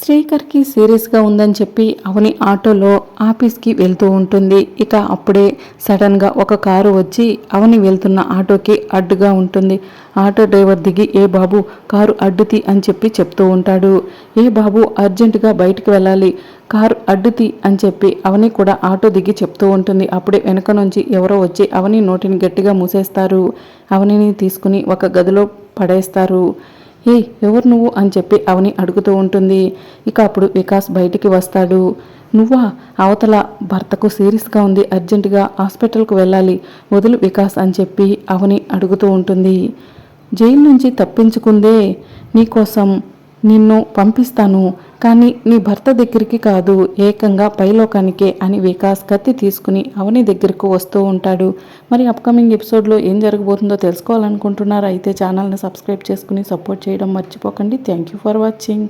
శ్రీకర్కి సీరియస్గా ఉందని చెప్పి అవని ఆటోలో ఆఫీస్కి వెళ్తూ ఉంటుంది. ఇక అప్పుడే సడన్గా ఒక కారు వచ్చి అవని వెళ్తున్న ఆటోకి అడ్డుగా ఉంటుంది. ఆటో డ్రైవర్ దిగి ఏ బాబు కారు అడ్డుతి అని చెప్పి చెప్తూ ఉంటాడు. ఏ బాబు అర్జెంటుగా బయటికి వెళ్ళాలి. కారు అడ్డుతి అని చెప్పి అవని కూడా ఆటో దిగి చెప్తూ ఉంటుంది. అప్పుడే వెనక నుంచి ఎవరో వచ్చి అవని నోటిని గట్టిగా మూసేస్తారు. అవనిని తీసుకుని ఒక గదిలో పడేస్తారు. ఏ ఎవరు నువ్వు అని చెప్పి అవని అడుగుతూ ఉంటుంది. ఇక అప్పుడు వికాస్ బయటికి వస్తాడు. నువ్వా? అవతల భర్తకు సీరియస్గా ఉంది. అర్జెంటుగా హాస్పిటల్కు వెళ్ళాలి. వదులు వికాస్ అని చెప్పి అవని అడుగుతూ ఉంటుంది. జైలు నుంచి తప్పించుకుందే. నీకోసం నిన్ను పంపిస్తాను. కానీ నీ భర్త దగ్గరికి కాదు ఏకంగా పైలోకానికే అని వికాస్ కత్తి తీసుకుని అవని దగ్గరకు వస్తూ ఉంటాడు. మరి అప్కమింగ్ ఎపిసోడ్లో ఏం జరగబోతుందో తెలుసుకోవాలనుకుంటున్నారా? అయితే ఛానల్ని సబ్స్క్రైబ్ చేసుకుని సపోర్ట్ చేయడం మర్చిపోకండి. Thank you for watching